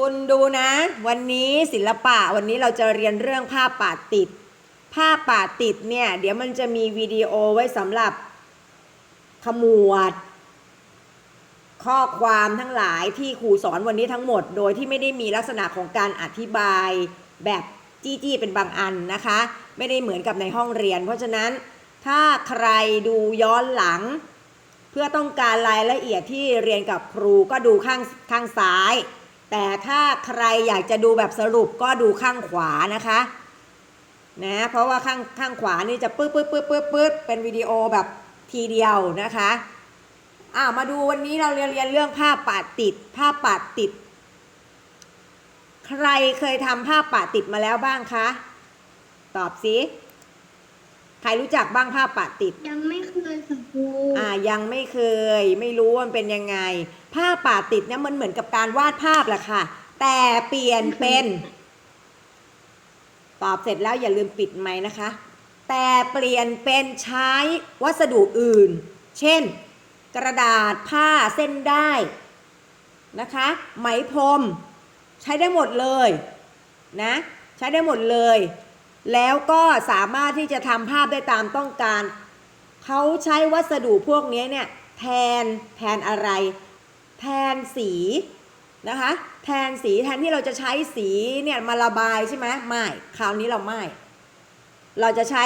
คุณดูนะ วันนี้ศิลปะวันนี้เราจะเรียนเรื่องภาพปาติดภาพปาติดเนี่ย เดี๋ยวมันจะมีวิดีโอไว้สำหรับขมวด ข้อความทั้งหลายที่ครูสอนวันนี้ทั้งหมด โดยที่ไม่ได้มีลักษณะของการอธิบายแบบจี้ๆเป็นบางอันนะคะ ไม่ได้เหมือนกับในห้องเรียน เพราะฉะนั้นถ้าใครดูย้อนหลัง เพื่อต้องการรายละเอียดที่เรียนกับครูก็ดูข้างข้างซ้าย แต่ถ้าใครอยากจะดูแบบสรุปก็ดูข้างขวานะคะนะเพราะว่าข้างข้างขวานี่จะปึ๊บปึ๊บปึ๊บปึ๊บปึ๊บเป็นวิดีโอแบบทีเดียวนะคะอ้าวมาดูวันนี้เราเรียนเรียนเรื่องภาพปาดติด ภาพปาดติด ใครเคยทำภาพปาดติดมาแล้วบ้างคะ ตอบสิใครรู้จักบ้างภาพปาดติด ยังไม่เคยค่ะครูอ่ายังไม่เคย ไม่รู้ว่ามันเป็นยังไง ภาพปาดติดเนี่ยมันเหมือนกับการวาดภาพแหละค่ะ แต่เปลี่ยนเป็น ตอบเสร็จแล้วอย่าลืมปิดไมค์นะคะ แต่เปลี่ยนเป็นใช้วัสดุอื่น เช่น กระดาษผ้าเส้นได้นะคะ ไหมพรมใช้ได้หมดเลยนะ ใช้ได้หมดเลย แล้วก็สามารถที่จะทำภาพได้ตามต้องการ เขาใช้วัสดุพวกนี้เนี่ยแทนแทนอะไร แทนสีนะคะแทนสีแทนที่เราจะใช้สีเนี่ยมาระบายใช่ไหมไม่คราวนี้เราไม่ เราจะใช้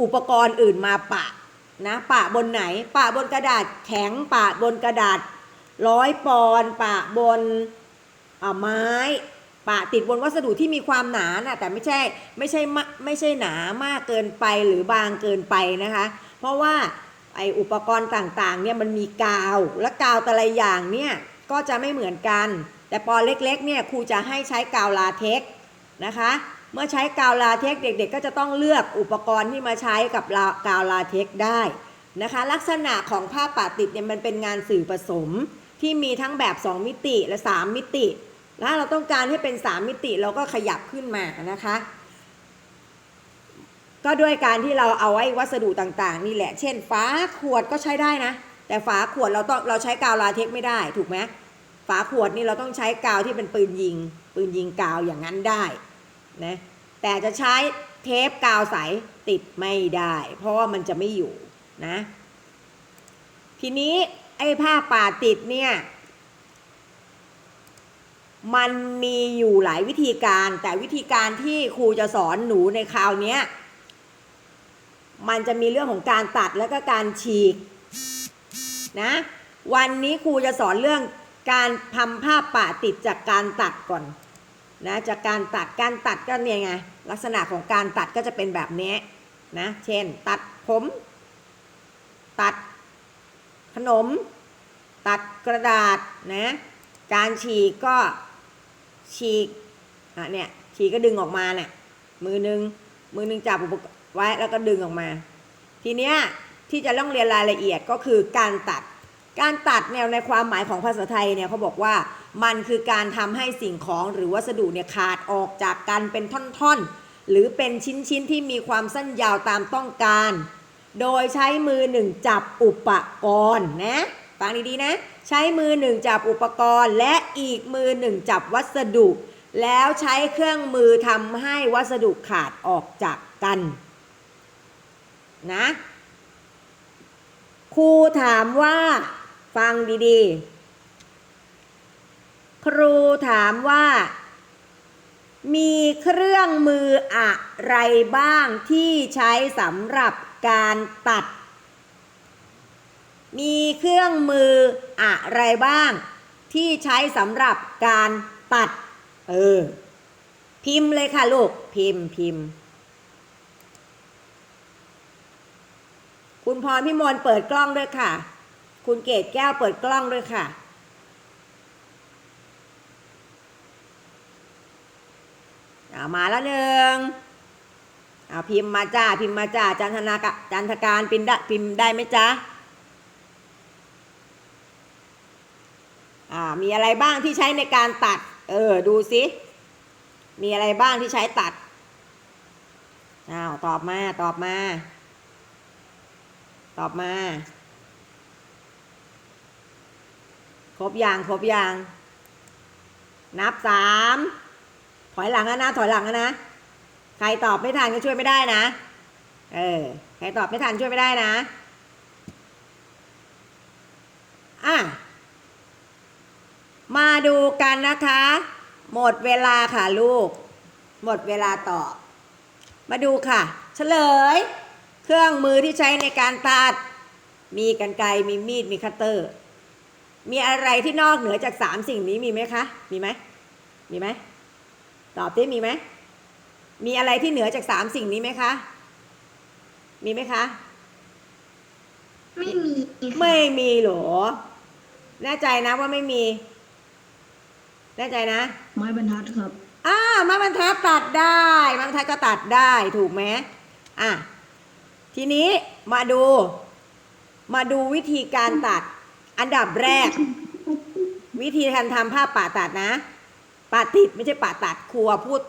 อุปกรณ์อื่นมาปะนะปะบนไหนปะบนกระดาษแข็งปะบนกระดาษร้อยปอนปะบนอ่าไม้ปะติดบนวัสดุที่มีความหนานะแต่ไม่ใช่ไม่ใช่ไม่ใช่หนามากเกินไปหรือบางเกินไปนะคะ เพราะว่า ไออุปกรณ์ต่างๆเนี่ยมันมีกาว และกาวแต่ละอย่างเนี่ยก็จะไม่เหมือนกัน แต่ปอเล็กๆเนี่ยครูจะให้ใช้กาวลาเท็กนะคะ เมื่อใช้กาวลาเท็กเด็กๆ ก็จะต้องเลือกอุปกรณ์ที่มาใช้กับลากาวลาเท็กได้นะคะ ลักษณะของผ้าปาติดเนี่ยมันเป็นงานสื่อผสมที่มีทั้งแบบ 2 มิติและ 3 มิติ แล้วเราต้องการให้เป็น 3 มิติเราก็ขยับขึ้นมานะคะ ก็ด้วยการที่เราเอาไอ้วัสดุต่างๆ นี่แหละ เช่นฝาขวดก็ใช้ได้นะ แต่ฝาขวดเราต้องเราใช้กาวลาเท็กไม่ได้ถูกไหมฝาขวดนี่เราต้องใช้กาวที่เป็นปืนยิง ปืนยิงกาวอย่างนั้นได้นะแต่จะใช้เทปกาวใสติดไม่ได้ เพราะว่ามันจะไม่อยู่นะ ทีนี้ไอ้ผ้าป่าติดเนี่ยมันมีอยู่หลายวิธีการ แต่วิธีการที่ครูจะสอนหนูในคราวเนี้ย มันจะมีเรื่องของการตัดแล้วก็การฉีกนะวันนี้ครูจะสอนเรื่องการทำภาป่าติดจากการตัดก่อนนะจากการตัดการตัดก็เนี่ยไงลักษณะของการตัดก็จะเป็นแบบนี้นะเช่น ตัดผม ตัดขนม ตัดกระดาษนะการฉีกก็ฉีกอะเนี่ยฉีกก็ดึงออกมาเนี่ยมือหนึ่งมือหนึ่งจับอุปกรณ์ ไว้แล้วก็ดึงออกมา ทีเนี้ยที่จะต้องเรียนรายละเอียดก็คือการตัด การตัดแนวในความหมายของภาษาไทยเนี่ยเขาบอกว่ามันคือการทำให้สิ่งของหรือวัสดุเนี่ยขาดออกจากกันเป็นท่อนๆ หรือเป็นชิ้นๆ ที่มีความสั้นยาวตามต้องการ โดยใช้มือหนึ่งจับอุปกรณ์นะฟังดีๆนะใช้มือหนึ่งจับอุปกรณ์ และอีกมือหนึ่งจับวัสดุ แล้วใช้เครื่องมือทำให้วัสดุขาดออกจากกัน นะครูถามว่า ฟังดีๆ ครูถามว่า มีเครื่องมืออะไรบ้างที่ใช้สำหรับการตัด มีเครื่องมืออะไรบ้าง ที่ใช้สำหรับการตัด เออ พิมพ์เลยค่ะลูก พิมพ์พิมพ์ คุณพรพิมลเปิดกล้องด้วยค่ะ คุณเกดแก้วเปิดกล้องด้วยค่ะ เอามาแล้วหนึ่งเอาพิมพ์มาจ้าพิมพ์มาจ้าจันทนากะจันทการพิมพ์ได้พิมพ์ได้ไหมจ๊ะอ่ามีอะไรบ้างที่ใช้ในการตัด เออดูสิมีอะไรบ้างที่ใช้ตัดอ้าวตอบมาตอบมา ตอบมา ครบยางครบยาง นับสามถอยหลังแล้วนะถอยหลังแล้วนะ ใครตอบไม่ทันก็ช่วยไม่ได้นะ เออ ใครตอบไม่ทันช่วยไม่ได้นะ อะ มาดูกันนะคะ หมดเวลาค่ะลูก หมดเวลาตอบ มาดูค่ะ เฉลย รื่องมือที่ใช้ในการตัด มีกรรไกรมีมีดมีคัตเตอร์ มีอะไรที่นอกเหนือจากสามสิ่งนี้มีไหมคะ มีไหมมีไหมตอบได้มีไหมมีอะไรที่เหนือจากสามสิ่งนี้ไหมคะ มีไหมคะ ไม่มีค่ะไม่มีเหรอ แน่ใจนะว่าไม่มี แน่ใจนะ ไม้บรรทัดครับ อ่าไม้บรรทัดตัดได้ไม้บรรทัดก็ตัดได้ถูกไหมอะ ทีนี้มาดู มาดูวิธีการตัด อันดับแรก วิธีการทำผ้าป่าตัดนะป่าติดไม่ใช่ป่าตัดครูอะพูด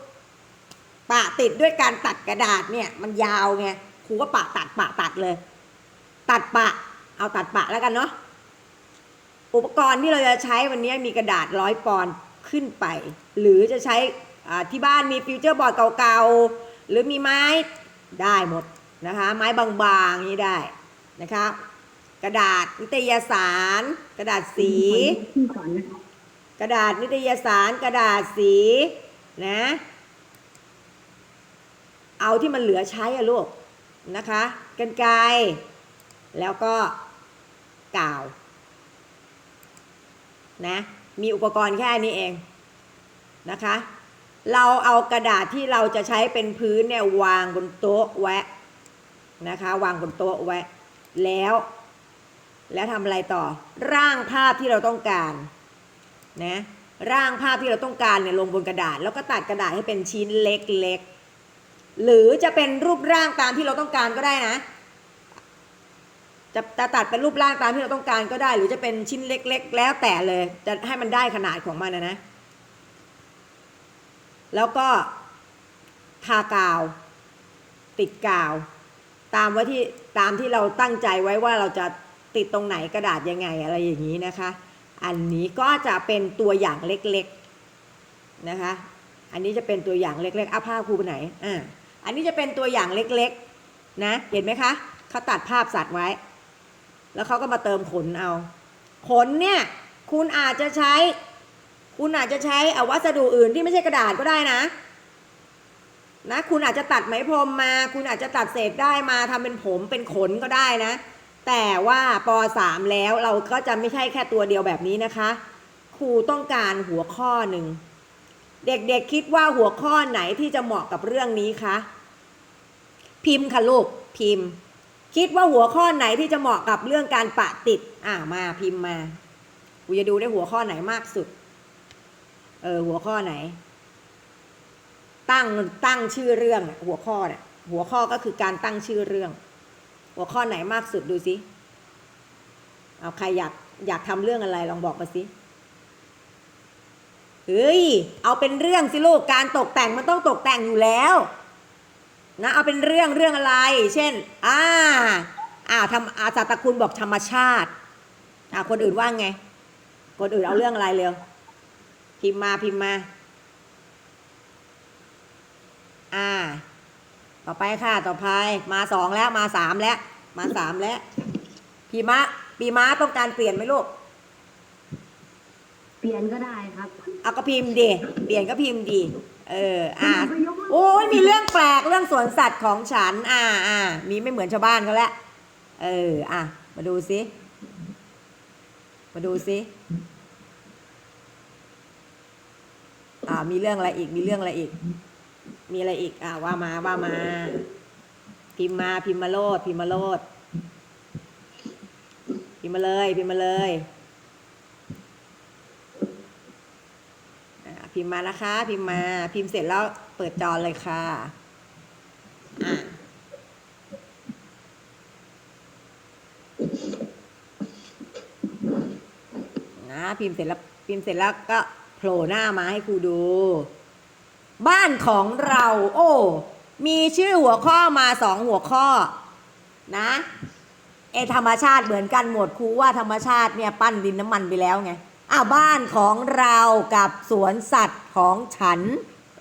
ป่าติดด้วยการตัดกระดาษเนี่ย มันยาวไงครูก็ป่าตัดป่าตัดเลย ตัดปะ เอาตัดปะแล้วกันเนาะอุปกรณ์ที่เราจะใช้วันนี้มีกระดาษร้อยปอนด์ขึ้นไป หรือจะใช้ที่บ้านมีฟิวเจอร์บอร์ดเก่าๆหรือมีไม้ได้หมด นะคะ ไม้บางๆนี้ได้นะคะกระดาษนิตยสาร กระดาษสีพี่ขวัญนะครับกระดาษนิตยสาร กระดาษสีนะ เอาที่มันเหลือใช้อะลูกนะคะกันไกรแล้วก็กาวนะมีอุปกรณ์แค่นี้เองนะคะ เราเอากระดาษที่เราจะใช้เป็นพื้นเนี่ยวางบนโต๊ะแวะ นะคะ วางบนโต๊ะแวะแล้ว แล้วทำอะไรต่อ ร่างภาพที่เราต้องการนะร่างภาพที่เราต้องการเนี่ยลงบนกระดาษ แล้วก็ตัดกระดาษให้เป็นชิ้นเล็กๆ หรือจะเป็นรูปร่างตามที่เราต้องการก็ได้นะ จะจะตัดเป็นรูปร่างตามที่เราต้องการก็ได้ หรือจะเป็นชิ้นเล็ก ๆ แล้วแต่เลย จะให้มันได้ขนาดของมันนะนะ แล้วก็ทากาว ติดกาว ตามว่าที่ตามที่เราตั้งใจไว้ว่าเราจะติดตรงไหนกระดาษยังไงอะไรอย่างนี้นะคะ อันนี้ก็จะเป็นตัวอย่างเล็กๆนะคะ อันนี้จะเป็นตัวอย่างเล็กๆเอาภาพครูไปไหนอ่าอันนี้จะเป็นตัวอย่างเล็กๆนะเห็นไหมคะเขาตัดภาพสัตว์ไว้ แล้วเขาก็มาเติมขนเอา ขนเนี่ยคุณอาจจะใช้ คุณอาจจะใช้อวัสดุอื่นที่ไม่ใช่กระดาษก็ได้นะ นะคุณอาจจะตัดไหมพรมมา คุณอาจจะตัดเศษได้มาทำเป็นผมเป็นขนก็ได้นะ แต่ว่าป .3 แล้วเราก็จะไม่ใช่แค่ตัวเดียวแบบนี้นะคะ ครูต้องการหัวข้อหนึ่ง เด็กๆคิดว่าหัวข้อไหนที่จะเหมาะกับเรื่องนี้คะพิมพ์ค่ะลูกพิมพ์ คิดว่าหัวข้อไหนที่จะเหมาะกับเรื่องการปะติด อ่ามาพิมพ์มาครูจะดูได้หัวข้อไหนมากสุด เออหัวข้อไหน ตั้งตั้งชื่อเรื่องหัวข้อเนี่ยหัวข้อก็คือการตั้งชื่อเรื่อง หัวข้อไหนมากสุดดูสิเอาใครอยากอยากทำเรื่องอะไรลองบอกมาสิเฮ้ยเอาเป็นเรื่องสิลูกการตกแต่งมันต้องตกแต่งอยู่แล้วนะเอาเป็นเรื่องเรื่องอะไร เช่นอ่าอ่าทำอาสารตะคุณบอกธรรมชาติอ่าคนอื่นว่าไง คนอื่นเอาเรื่องอะไรเร็วพิมพ์มาพิมพ์มา อ่า ต่อไปค่ะ ต่อไป มาสองแล้ว มาสามแล้ว มาสามแล้ว พีมะปีม้าต้องการเปลี่ยนไหมลูก เปลี่ยนก็ได้ครับ เอาก็พิมพ์ดิเปลี่ยนก็พิมพ์ดิเออ อ่า โอ้ยมีเรื่องแปลกเรื่องสวนสัตว์ของฉัน อ่าอ่ามีไม่เหมือนชาวบ้านเขาแล้วเออ อะ มาดูสิมาดูสิอ่า มีเรื่องอะไรอีก มีเรื่องอะไรอีก มีอะไรอีกอ่าว่ามาว่ามา พิมพ์มาพิมพ์มาโลด พิมพ์มาโลด พิมพ์มาเลย พิมพ์มาเลยอ่าพิมพ์มานะคะ พิมพ์มา พิมพ์เสร็จแล้วเปิดจอเลยค่ะอะนะพิมพ์เสร็จแล้วพิมพ์เสร็จแล้วก็โผล่หน้ามาให้ครูดู บ้านของเรา โอ้ มีชื่อหัวข้อมาสองหัวข้อนะเอธรรมชาติเหมือนกันหมดครูว่าธรรมชาติเนี่ยปั้นดินน้ำมันไปแล้วไงอ้าวบ้านของเรากับสวนสัตว์ของฉัน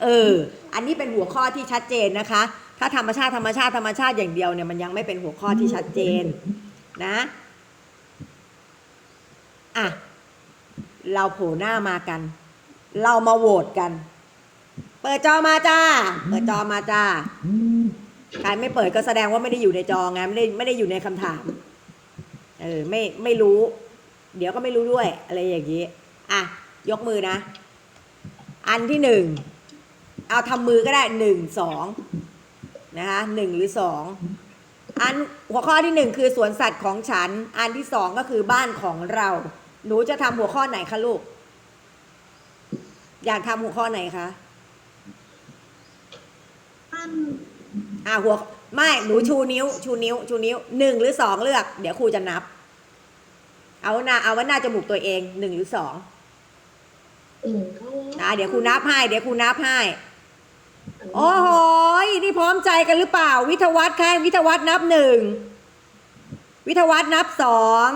เออ อันนี้เป็นหัวข้อที่ชัดเจนนะคะ ถ้าธรรมชาติธรรมชาติธรรมชาติอย่างเดียวเนี่ยมันยังไม่เป็นหัวข้อที่ชัดเจนนะอะเราโผล่หน้ามากัน เรามาโหวตกัน เปิดจอมาจ้า เปิดจอมาจ้าใครไม่เปิดก็แสดงว่าไม่ได้อยู่ในจอไงไม่ได้ไม่ได้อยู่ในคำถาม เออไม่ไม่รู้ เดี๋ยวก็ไม่รู้ด้วย อะไรอย่างนี้ อะ ยกมือนะ อันที่หนึ่ง เอาทำมือก็ได้หนึ่งสองนะคะหนึ่งหรือสองอันหัวข้อที่หนึ่งคือสวนสัตว์ของฉัน อันที่สองก็คือบ้านของเรา หนูจะทำหัวข้อไหนคะลูก อยากทำหัวข้อไหนคะ อันอ่าหัวไม่หนูชูนิ้ว ชูนิ้ว ชูนิ้วหนึ่งหรือสองเลือก เดี๋ยวครูจะนับ เอาหน้าเอาว่าหน้าจมูกตัวเองหนึ่งหรือสองเออนะเดี๋ยวครูนับให้เดี๋ยวครูนับให้โอ้โหยนี่พร้อมใจกันหรือเปล่า วิทยาวัฒน์ค่ะวิทยาวัฒน์นับหนึ่งวิทยาวัฒน์นับสอง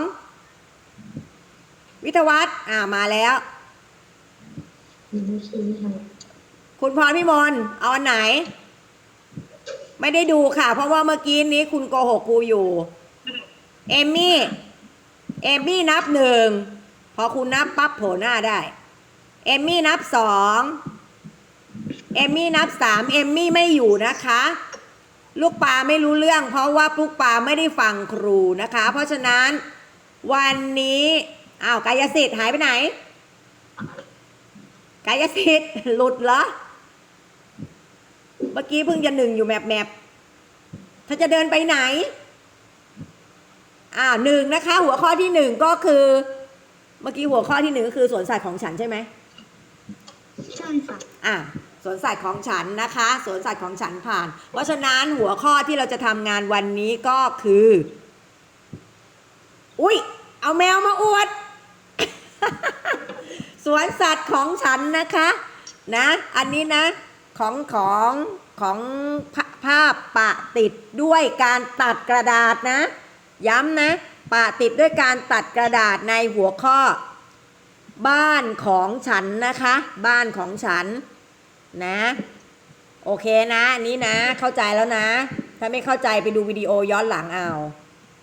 วิทยาวัฒน์อ่ามาแล้วหนูชี้ครับคุณพรพิมลเอาอันไหน ไม่ได้ดูค่ะ เพราะว่าเมื่อกี้นี้คุณโกหกครูอยู่ เอมมี่ เอมมี่นับหนึ่ง พอคุณนับปั๊บโผล่หน้าได้ เอมมี่นับสอง เอมมี่นับสาม เอมมี่ไม่อยู่นะคะ ลูกปลาไม่รู้เรื่อง เพราะว่าลูกปลาไม่ได้ฟังครูนะคะ เพราะฉะนั้นวันนี้ อ้าวกายสิทธิ์หายไปไหน กายสิทธิ์หลุดเหรอ เมื่อกี้เพิ่งจะหนึ่งอยู่แมปแมปถ้าจะเดินไปไหน อ่าหนึ่งนะคะ หัวข้อที่หนึ่งก็คือ เมื่อกี้หัวข้อที่หนึ่งก็คือสวนสัตว์ของฉันใช่ไหมใช่ค่ะอะสวนสัตว์ของฉันนะคะสวนสัตว์ของฉันผ่าน เพราะฉะนั้นหัวข้อที่เราจะทำงานวันนี้ก็คือ อุ้ยเอาแมวมาอวด สวนสัตว์ของฉันนะคะ นะ อันนี้นะ ของของของภาภาพปะติดด้วยการตัดกระดาษนะ ย้ำนะ ปะติดด้วยการตัดกระดาษในหัวข้อ บ้านของฉันนะคะ บ้านของฉันนะ โอเคนะอันนี้นะ เข้าใจแล้วนะ ถ้าไม่เข้าใจไปดูวิดีโอย้อนหลังเอา